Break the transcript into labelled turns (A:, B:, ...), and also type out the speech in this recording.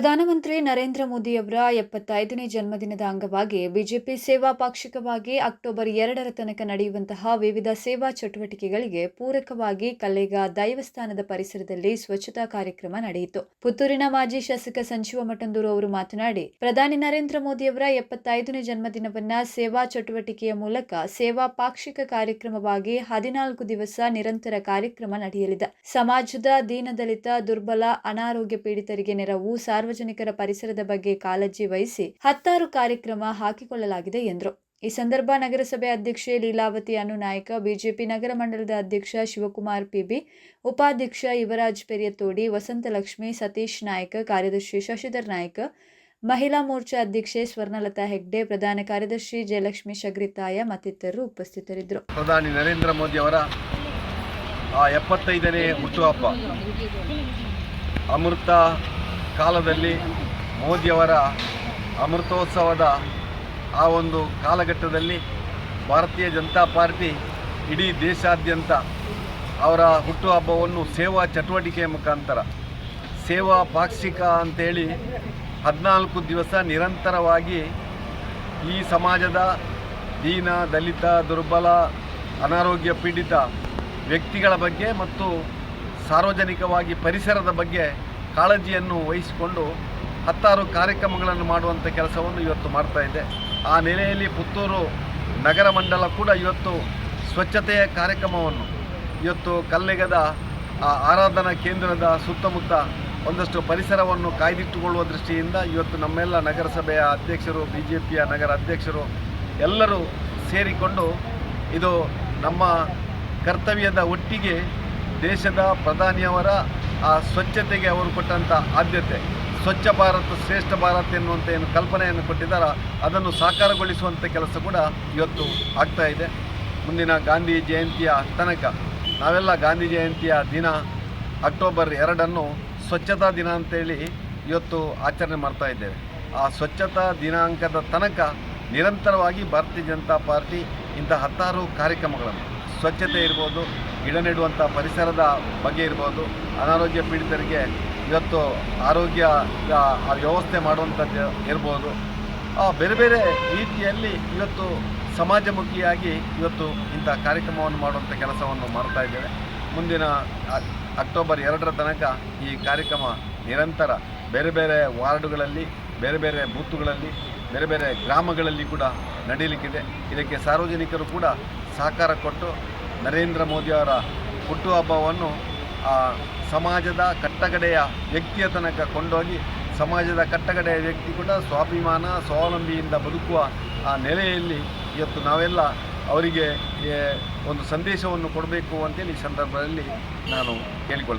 A: ಪ್ರಧಾನಮಂತ್ರಿ ನರೇಂದ್ರ ಮೋದಿಯವರ ಎಪ್ಪತ್ತೈದನೇ ಜನ್ಮದಿನದ ಅಂಗವಾಗಿ ಬಿಜೆಪಿ ಸೇವಾ ಪಾಕ್ಷಿಕವಾಗಿ ಅಕ್ಟೋಬರ್ ಎರಡರ ತನಕ ನಡೆಯುವಂತಹ ವಿವಿಧ ಸೇವಾ ಚಟುವಟಿಕೆಗಳಿಗೆ ಪೂರಕವಾಗಿ ಕಲ್ಲೇಗ ದೈವಸ್ಥಾನದ ಪರಿಸರದಲ್ಲಿ ಸ್ವಚ್ಛತಾ ಕಾರ್ಯಕ್ರಮ ನಡೆಯಿತು. ಪುತ್ತೂರಿನ ಮಾಜಿ ಶಾಸಕ ಸಂಜೀವ ಮಠಂದೂರು ಅವರು ಮಾತನಾಡಿ, ಪ್ರಧಾನಿ ನರೇಂದ್ರ ಮೋದಿಯವರ ಎಪ್ಪತ್ತೈದನೇ ಜನ್ಮದಿನವನ್ನ ಸೇವಾ ಚಟುವಟಿಕೆಯ ಮೂಲಕ ಸೇವಾ ಪಾಕ್ಷಿಕ ಕಾರ್ಯಕ್ರಮವಾಗಿ ಹದಿನಾಲ್ಕು ದಿವಸ ನಿರಂತರ ಕಾರ್ಯಕ್ರಮ ನಡೆಯಲಿದೆ. ಸಮಾಜದ ದೀನದಲಿತ, ದುರ್ಬಲ, ಅನಾರೋಗ್ಯ ಪೀಡಿತರಿಗೆ ನೆರವು ಸಾರ್ವಜನಿಕರ ಪರಿಸರದ ಬಗ್ಗೆ ಕಾಳಜಿ ವಹಿಸಿ ಹತ್ತಾರು ಕಾರ್ಯಕ್ರಮ ಹಾಕಿಕೊಳ್ಳಲಾಗಿದೆ ಎಂದರು. ಈ ಸಂದರ್ಭ ನಗರಸಭೆ ಅಧ್ಯಕ್ಷೆ ಲೀಲಾವತಿ ಅನುನಾಯಕ, ಬಿಜೆಪಿ ನಗರ ಮಂಡಲದ ಅಧ್ಯಕ್ಷ ಶಿವಕುಮಾರ್ ಪಿಬಿ, ಉಪಾಧ್ಯಕ್ಷ ಯುವರಾಜ್ ಪೆರಿಯತೋಡಿ ವಸಂತಲಕ್ಷ್ಮಿ ಸತೀಶ್ ನಾಯ್ಕ, ಕಾರ್ಯದರ್ಶಿ ಶಶಿಧರ್ ನಾಯ್ಕ, ಮಹಿಳಾ ಮೋರ್ಚಾ ಅಧ್ಯಕ್ಷೆ ಸ್ವರ್ಣಲತಾ ಹೆಗ್ಡೆ, ಪ್ರಧಾನ ಕಾರ್ಯದರ್ಶಿ ಜಯಲಕ್ಷ್ಮಿ ಶಗ್ರಿತಾಯ ಮತ್ತಿತರರು ಉಪಸ್ಥಿತರಿದ್ದರು.
B: ಪ್ರಧಾನಿ ನರೇಂದ್ರ ಮೋದಿ ಅವರ ಎಪ್ಪತ್ತೈದನೇ ಹುಟ್ಟುಹಬ್ಬ. ಅಮೃತ ಕಾಲದಲ್ಲಿ ಮೋದಿಯವರ ಅಮೃತೋತ್ಸವದ ಆ ಒಂದು ಕಾಲಘಟ್ಟದಲ್ಲಿ ಭಾರತೀಯ ಜನತಾ ಪಾರ್ಟಿ ಇಡೀ ದೇಶಾದ್ಯಂತ ಅವರ ಹುಟ್ಟುಹಬ್ಬವನ್ನು ಸೇವಾ ಚಟುವಟಿಕೆಯ ಮುಖಾಂತರ, ಸೇವಾ ಪಾಕ್ಷಿಕ ಅಂತೇಳಿ ಹದಿನಾಲ್ಕು ದಿವಸ ನಿರಂತರವಾಗಿ ಈ ಸಮಾಜದ ದೀನ, ದಲಿತ, ದುರ್ಬಲ, ಅನಾರೋಗ್ಯ ಪೀಡಿತ ವ್ಯಕ್ತಿಗಳ ಬಗ್ಗೆ ಮತ್ತು ಸಾರ್ವಜನಿಕವಾಗಿ ಪರಿಸರದ ಬಗ್ಗೆ ಕಾಳಜಿಯನ್ನು ವಹಿಸಿಕೊಂಡು ಹತ್ತಾರು ಕಾರ್ಯಕ್ರಮಗಳನ್ನು ಮಾಡುವಂಥ ಕೆಲಸವನ್ನು ಇವತ್ತು ಮಾಡ್ತಾ ಇದೆ. ಆ ನೆಲೆಯಲ್ಲಿ ಪುತ್ತೂರು ನಗರ ಮಂಡಲ ಕೂಡ ಇವತ್ತು ಸ್ವಚ್ಛತೆಯ ಕಾರ್ಯಕ್ರಮವನ್ನು, ಇವತ್ತು ಕಲ್ಲೆಗದ ಆರಾಧನಾ ಕೇಂದ್ರದ ಸುತ್ತಮುತ್ತ ಒಂದಷ್ಟು ಪರಿಸರವನ್ನು ಕಾಯ್ದಿಟ್ಟುಕೊಳ್ಳುವ ದೃಷ್ಟಿಯಿಂದ ಇವತ್ತು ನಮ್ಮೆಲ್ಲ ನಗರಸಭೆಯ ಅಧ್ಯಕ್ಷರು ಬಿ ಜೆ ಪಿಯ ನಗರ ಅಧ್ಯಕ್ಷರು ಎಲ್ಲರೂ ಸೇರಿಕೊಂಡು ಇದು ನಮ್ಮ ಕರ್ತವ್ಯದ ಒಟ್ಟಿಗೆ ದೇಶದ ಪ್ರಧಾನಿಯವರ ಆ ಸ್ವಚ್ಛತೆಗೆ ಅವರು ಕೊಟ್ಟಂಥ ಆದ್ಯತೆ, ಸ್ವಚ್ಛ ಭಾರತ್, ಶ್ರೇಷ್ಠ ಭಾರತ್ ಎನ್ನುವಂಥ ಏನು ಕಲ್ಪನೆಯನ್ನು ಕೊಟ್ಟಿದ್ದಾರೆ, ಅದನ್ನು ಸಾಕಾರಗೊಳಿಸುವಂಥ ಕೆಲಸ ಕೂಡ ಇವತ್ತು ಆಗ್ತಾ ಇದೆ. ಮುಂದಿನ ಗಾಂಧಿ ಜಯಂತಿಯ ತನಕ ನಾವೆಲ್ಲ ಗಾಂಧಿ ಜಯಂತಿಯ ದಿನ ಅಕ್ಟೋಬರ್ ಎರಡನ್ನು ಸ್ವಚ್ಛತಾ ದಿನ ಅಂತೇಳಿ ಇವತ್ತು ಆಚರಣೆ ಮಾಡ್ತಾ ಇದ್ದೇವೆ. ಆ ಸ್ವಚ್ಛತಾ ದಿನಾಂಕದ ತನಕ ನಿರಂತರವಾಗಿ ಭಾರತೀಯ ಜನತಾ ಪಾರ್ಟಿ ಇಂಥ ಹತ್ತಾರು ಕಾರ್ಯಕ್ರಮಗಳನ್ನು, ಸ್ವಚ್ಛತೆ ಇರ್ಬೋದು ಗಿಡ ನೆಡುವಂಥ ಪರಿಸರದ ಬಗ್ಗೆ ಇರ್ಬೋದು. ಅನಾರೋಗ್ಯ ಪೀಡಿತರಿಗೆ ಇವತ್ತು ಆರೋಗ್ಯ ವ್ಯವಸ್ಥೆ ಮಾಡುವಂಥದ್ದು ಇರ್ಬೋದು. ಬೇರೆ ಬೇರೆ ರೀತಿಯಲ್ಲಿ ಇವತ್ತು ಸಮಾಜಮುಖಿಯಾಗಿ ಇವತ್ತು ಇಂಥ ಕಾರ್ಯಕ್ರಮವನ್ನು ಮಾಡುವಂಥ ಕೆಲಸವನ್ನು ಮಾಡ್ತಾ ಇದ್ದೇವೆ. ಮುಂದಿನ ಅಕ್ಟೋಬರ್ ಎರಡರ ತನಕ ಈ ಕಾರ್ಯಕ್ರಮ ನಿರಂತರ ಬೇರೆ ಬೇರೆ ವಾರ್ಡುಗಳಲ್ಲಿ, ಬೇರೆ ಬೇರೆ ಬೂತುಗಳಲ್ಲಿ, ಬೇರೆ ಬೇರೆ ಗ್ರಾಮಗಳಲ್ಲಿ ಕೂಡ ನಡೀಲಿಕ್ಕಿದೆ. ಇದಕ್ಕೆ ಸಾರ್ವಜನಿಕರು ಕೂಡ ಸಹಕಾರ ಕೊಟ್ಟು ನರೇಂದ್ರ ಮೋದಿಯವರ ಹುಟ್ಟುಹಬ್ಬವನ್ನು ಸಮಾಜದ ಕಟ್ಟಗಡೆಯ ವ್ಯಕ್ತಿಯ ತನಕ ಕೊಂಡೋಗಿ ಸಮಾಜದ ಕಟ್ಟಗಡೆಯ ವ್ಯಕ್ತಿ ಕೂಡ ಸ್ವಾಭಿಮಾನ, ಸ್ವಾವಲಂಬಿಯಿಂದ ಬದುಕುವ ಆ ನೆಲೆಯಲ್ಲಿ ಇವತ್ತು ನಾವೆಲ್ಲ ಅವರಿಗೆ ಒಂದು ಸಂದೇಶವನ್ನು ಕೊಡಬೇಕು ಅಂತೇಳಿ ಈ ಸಂದರ್ಭದಲ್ಲಿ ನಾನು ಕೇಳಿಕೊಳ್ತೇನೆ.